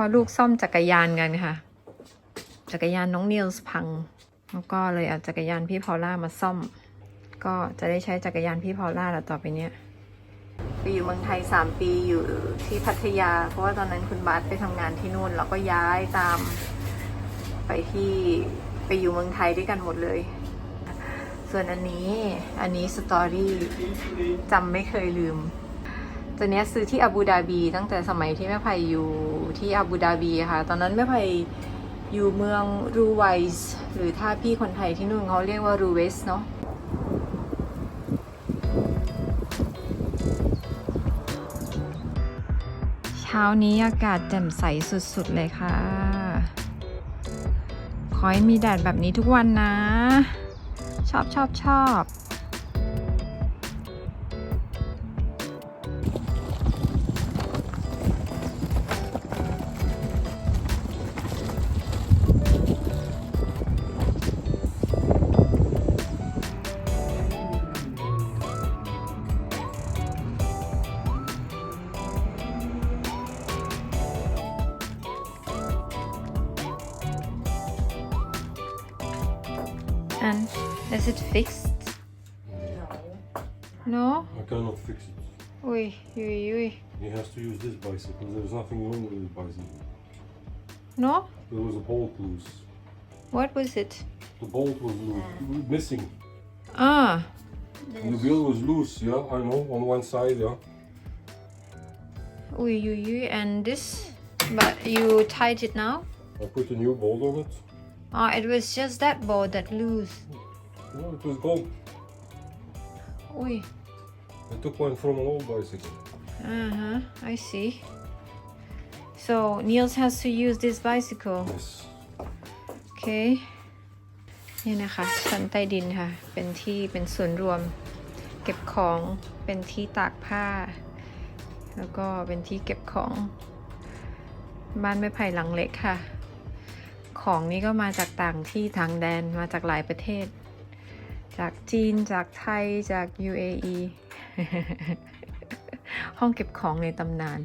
อลูกซ่อมจักรยานกันค่ะ จักรยานน้องนิลส์พัง แล้วก็เลยเอาจักรยานพี่พอล่ามาซ่อม ก็จะได้ใช้จักรยานพี่พอล่าแล้วต่อไปเนี้ยไปอยู่เมืองไทย 3 ปีอยู่ที่พัทยา เพราะว่าตอนนั้นคุณบาสไปทำงานที่นู่นแล้วก็ย้ายตามไปที่ไปอยู่เมืองไทยด้วยกันหมดเลย ส่วนอันนี้อันนี้สตอรี่จำไม่เคยลืม ตัวเนี้ยซื้อที่อาบูดาบี ตั้งแต่สมัยที่แม่ไผ่อยู่ที่อาบูดาบีค่ะ ตอนนั้นแม่ไผ่อยู่เมืองรูไวส์หรือถ้าพี่คนไทยที่นู่นเขาเรียกว่ารูเวสเนาะเช้านี้อากาศแจ่มใสสุดๆเลยค่ะ ขอให้มีแดดแบบนี้ทุกวันนะ ชอบชอบชอบ it fixed? No. I cannot fix it. Ui, ui, ui. He has to use this bicycle. There's nothing wrong with this bicycle. No? There was a bolt loose. What was it? The bolt was loose, missing. Ah, And the wheel was loose, yeah, I know, on one side, yeah. ui, ui, ui. And this? But you tied it now? I put a new bolt on it. Ah, it was just that board that loose. No, it was gone. Ui. I took one from an old bicycle. Uh huh. I see. So Niels has to use this bicycle. Yes. โอเคนี่นะคะ ชั้นใต้ดินค่ะ เป็นที่เป็นส่วนย์รวม เก็บของเป็นที่ตากผ้า แล้วก็เป็นที่เก็บของบ้านไม้ไผ่หลังเล็กค่ะ ของนี้ก็มาจากต่างที่ทางแดนมาจากหลายประเทศ จากจีนจากไทยจาก UAE ห้องเก็บของในตำนาน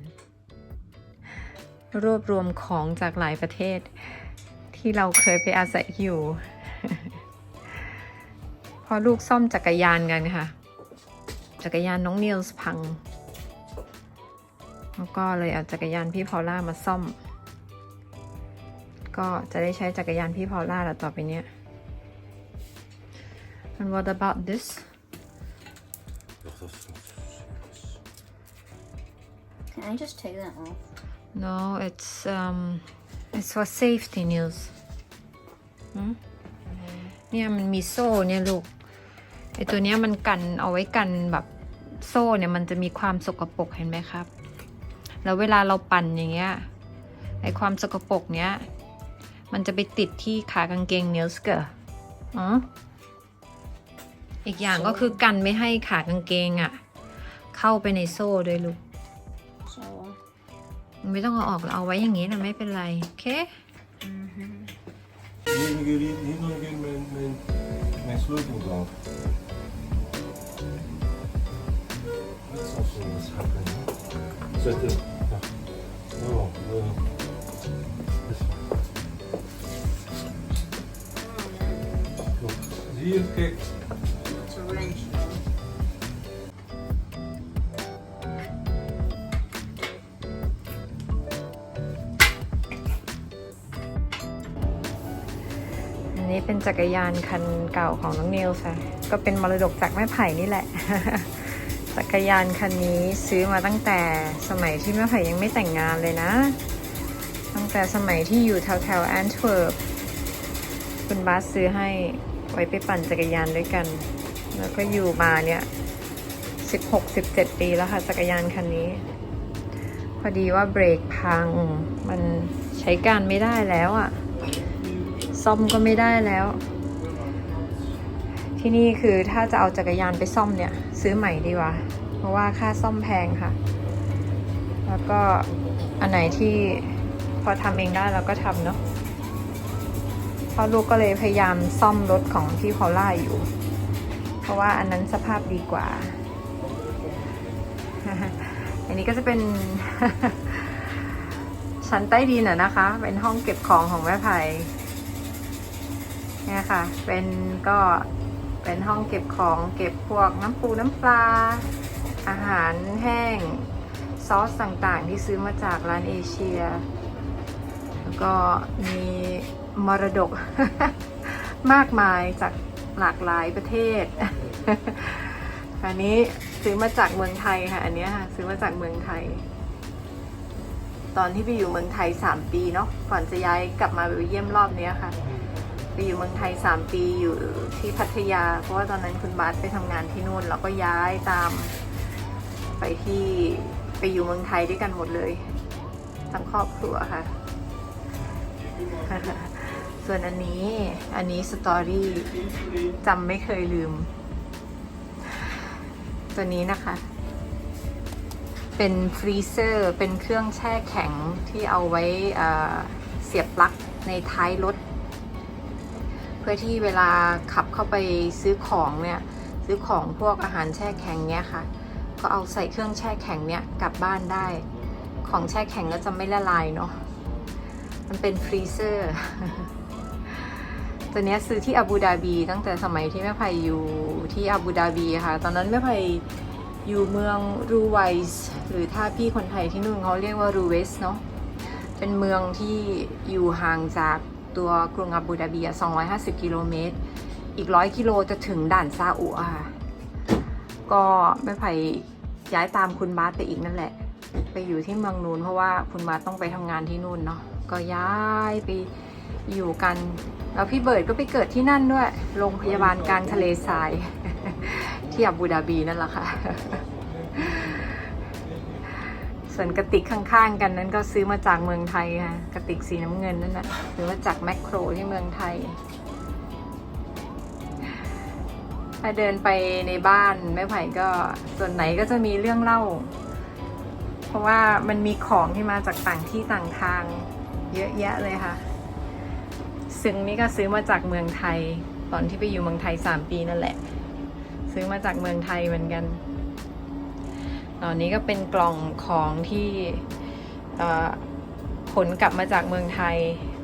รวบรวมของจากหลายประเทศ ที่เราเคยไปอาศัยอยู่ พอลูกซ่อมจักรยานกันค่ะ จักรยานน้องนิลส์พัง แล้วก็เลยเอาจักรยานพี่พอล่ามาซ่อม ก็จะได้ใช้จักรยานพี่พอลล่าแล้วต่อไปเนี้ย And what about this Ach, das ist nicht so serious. Can I just take that off? No it's um it's for safety Niels หืมเนี่ยมันมีโซ่เนี่ยลูกไอตัวเนี้ยมันกันเอาไว้กันแบบโซ่เนี่ยมันจะมีความสกปรกเห็นไหมครับ แล้วเวลาเราปั่นอย่างเงี้ยไอความสกปรกเนี้ยมันจะไปติดที่ขากางเกงเนลสเกอร์อ๋อ อีกอย่างก็คือกันไม่ให้ขากางเกงอะ่ะ เข้าไปในโซ่ด้วยลูก So, ไม่ต้องเอาออกเราเอาไว้อย่างนี้นะไม่เป็นไร โอเค Hier, hier, hier, hier nog een keer mijn, mijn, mijn sleutel draag. Dat zal zo eens happen. Zet het. Ja. Oh, eh, dus. Zo, Zie je, kijk. จักรยานคันเก่าของน้องนิวค่ะก็เป็นมรดกจากแม่ไผ่นี่แหละ จักรยานคันนี้ซื้อมาตั้งแต่สมัยที่แม่ไผ่ยังไม่แต่งงานเลยนะ ตั้งแต่สมัยที่อยู่แถวแถวแอนทเวิร์ปคุณบาสซื้อให้ไว้ไปปั่นจักรยานด้วยกัน แล้วก็อยู่มาเนี่ย16 17 ปีแล้วค่ะ จักรยานคันนี้ พอดีว่าเบรกพัง มันใช้การไม่ได้แล้วอะ่ะ ซ่อมก็ไม่ได้แล้ว ที่นี่คือถ้าจะเอาจักรยานไปซ่อมเนี่ย ซื้อใหม่ดีกว่า เพราะว่าค่าซ่อมแพงค่ะ แล้วก็อันไหนที่พอทำเองได้เราก็ทำเนาะพ่อลูกก็เลยพยายามซ่อมรถของพี่พอลล่าอยู่ เพราะว่าอันนั้นสภาพดีกว่า อันนี้ก็จะเป็นชั้นใต้ดินอะนะคะ เป็นห้องเก็บของของแม่ไผ่ เนี่ยค่ะ เป็นก็เป็นห้องเก็บของเก็บพวกน้ำปูน้ำปลา อาหารแห้ง ซอสต่างๆ ที่ซื้อมาจากร้านเอเชีย แล้วก็มีมรดกมากมายจากหลากหลายประเทศ อันนี้ซื้อมาจากเมืองไทยค่ะ อันนี้ค่ะซื้อมาจากเมืองไทย ตอนที่ไปอยู่เมืองไทย3ปีเนาะก่อนจะย้ายกลับมาไปเยี่ยมรอบนี้ค่ะ ไปอยู่เมืองไทย 3 ปีอยู่ที่พัทยา เพราะว่าตอนนั้นคุณบาสไปทำงานที่นู่นแล้วก็ย้ายตามไปที่ไปอยู่เมืองไทยด้วยกันหมดเลยทั้งครอบครัวค่ะ ส่วนอันนี้อันนี้สตอรี่จำไม่เคยลืม ตัวนี้นะคะ เป็นฟรีเซอร์เป็นเครื่องแช่แข็งที่เอาไว้เสียบปลั๊กในท้ายรถ พื่อที่เวลาขับเข้าไปซื้อของเนี่ยซื้อของพวกอาหารแช่แข็งเนี่ยค่ะ ก็เอาใส่เครื่องแช่แข็งเนี่ยกลับบ้านได้ ของแช่แข็งก็จะไม่ละลายเนาะมันเป็นฟรีเซอร์ตัวเนี้ยซื้อที่อาบูดาบีตั้งแต่สมัยที่แม่ไผ่อยู่ที่อาบูดาบีค่ะ ตอนนั้นแม่ไผ่อยู่เมืองรูไวส์หรือถ้าพี่คนไทยที่นู่นเขาเรียกว่ารูเวสเนาะเป็นเมืองที่อยู่ห่างจาก ตัวกรุงอาบูดาบีอะ250กิโลเมตร อีก100กิโลจะถึงด่านซาอุค่ะ ก็แม่ไผ่ย้ายตามคุณบาสไปอีกนั่นแหละ ไปอยู่ที่เมืองนู้นเพราะว่าคุณบาสต้องไปทำงานที่นู่นเนาะ ก็ย้ายไปอยู่กัน แล้วพี่เบิร์ดก็ไปเกิดที่นั่นด้วย โรงพยาบาลกลางทะเลทราย ที่อาบูดาบีนั่นแหละค่ะ ส่วนกระติกข้างๆกันนั้นก็ซื้อมาจากเมืองไทยค่ะกระติกสีน้ำเงินนั่นนะซื้อมาจากแมคโครที่เมืองไทย ถ้าเดินไปในบ้านแม่ไผ่ก็ส่วนไหนก็จะมีเรื่องเล่า เพราะว่ามันมีของที่มาจากต่างที่ต่างทาง เยอะแยะเลยค่ะ ซึ่งนี่ก็ซื้อมาจากเมืองไทย ตอนที่ไปอยู่เมืองไทยสามปีนั่นแหละ ซื้อมาจากเมืองไทยเหมือนกัน ตอนนี้ก็เป็นกล่องของที่เอ่อขนกลับมาจากเมืองไทย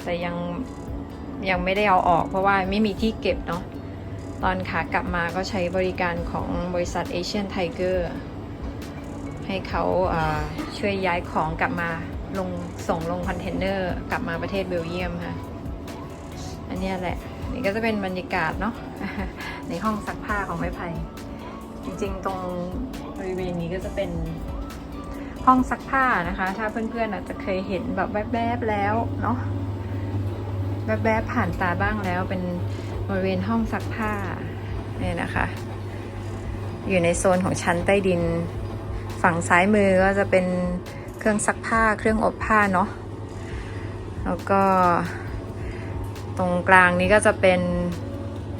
แต่ยังยังไม่ได้เอาออกเพราะว่าไม่มีที่เก็บเนาะตอนขากลับมาก็ใช้บริการของบริษัท Asian Tiger ให้เขาเอ่อช่วยย้ายของกลับมาลงส่งลงคอนเทนเนอร์กลับมาประเทศเบลเยียมค่ะ อันนี้แหละ นี่ก็จะเป็นบรรยากาศเนาะในห้องซักผ้าของไม้ไผ่ จริงๆ ตรงบริเวณนี้ก็จะเป็นห้องซักผ้านะคะ ถ้าเพื่อนๆอาจจะเคยเห็นแบบแวบๆแล้วเนาะแวบๆผ่านตาบ้างแล้วเป็นบริเวณห้องซักผ้าเนี่ยนะคะ อยู่ในโซนของชั้นใต้ดิน ฝั่งซ้ายมือก็จะเป็นเครื่องซักผ้าเครื่องอบผ้าเนาะแล้วก็ตรงกลางนี้ก็จะเป็น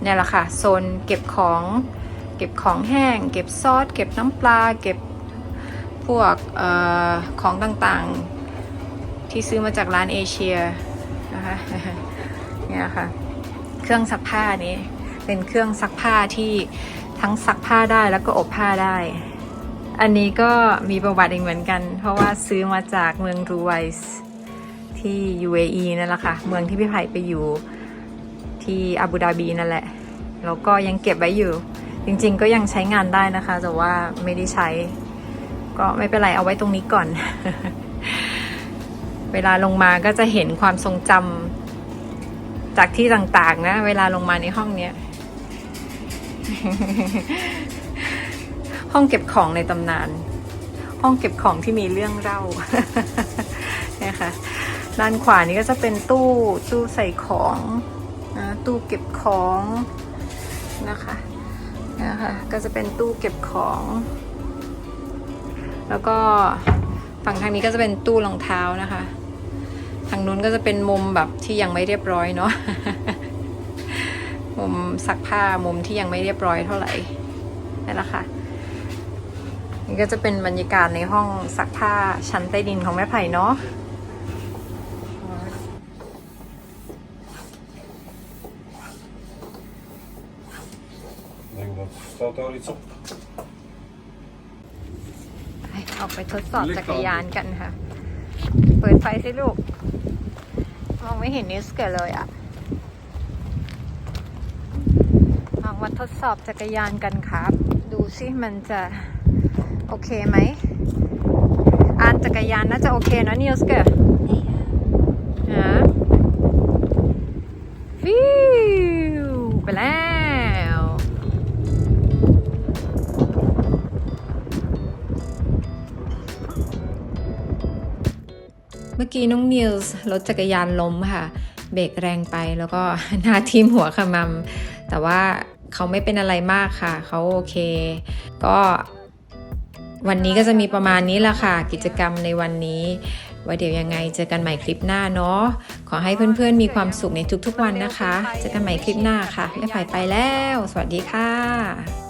เนี่ยแหละค่ะโซนเก็บของ เก็บของแห้ง เก็บซอส เก็บน้ำปลา เก็บพวกออของต่างๆ ที่ซื้อมาจากร้านเอเชียนะคะเนี่ยค่ะ เครื่องซักผ้านี้ เป็นเครื่องซักผ้าที่ทั้งซักผ้าได้แล้วก็อบผ้าได้ อันนี้ก็มีประวัติเอีกเหมือนกัน เพราะว่าซื้อมาจากเมืองรูไวส์ที่ UAE นั่นแหละค่ะ เมืองที่พี่ไผ่ไปอยู่ที่อาบูดาบีนั่นแหละ แล้วก็ยังเก็บไว้อยู่ จริงๆก็ยังใช้งานได้นะคะ แต่ว่าไม่ได้ใช้ ก็ไม่เป็นไรเอาไว้ตรงนี้ก่อน เวลาลงมาก็จะเห็นความทรงจำจากที่ต่างๆ นะ เวลาลงมาในห้องเนี้ย ห้องเก็บของในตำนาน ห้องเก็บของที่มีเรื่องเล่านะคะด้านขวานี้ก็จะเป็นตู้ตู้ใส่ของนะตู้เก็บของนะคะ นะคะก็จะเป็นตู้เก็บของ แล้วก็ฝั่งทางนี้ก็จะเป็นตู้รองเท้านะคะ ทางนู้นก็จะเป็นมุมแบบที่ยังไม่เรียบร้อยเนาะมุมซักผ้ามุมที่ยังไม่เรียบร้อยเท่าไหร่นั่นแหละค่ะนี่ก็จะเป็นบรรยากาศในห้องซักผ้าชั้นใต้ดินของแม่ไผ่เนาะ Ik denk dat staat daar iets op. ไปออกไปทดสอบจักรยานกันค่ะ เปิดไฟสิลูก มองไม่เห็นนิวส์เกิดเลยอะลองมาทดสอบจักรยานกันครับ ดูสิมันจะ โอเคไหมอ่านจักรยานน่าจะโอเคนะนิวส์เกิดฮะฟิวไปแล้ว กี้น้องนิวส์รถจักรยานล้มค่ะ เบรกแรงไปแล้วก็หน้าทิ่มหัวขมำแต่ว่าเขาไม่เป็นอะไรมากค่ะ เขาโอเค ก็วันนี้ก็จะมีประมาณนี้ละค่ะ กิจกรรมในวันนี้ไว้เดี๋ยวยังไงเจอกันใหม่คลิปหน้าเนาะขอให้เพื่อนๆมีความสุขในทุกๆวันนะคะ เจอกันใหม่คลิปหน้าค่ะแม่ไผ่ไปแล้ว สวัสดีค่ะ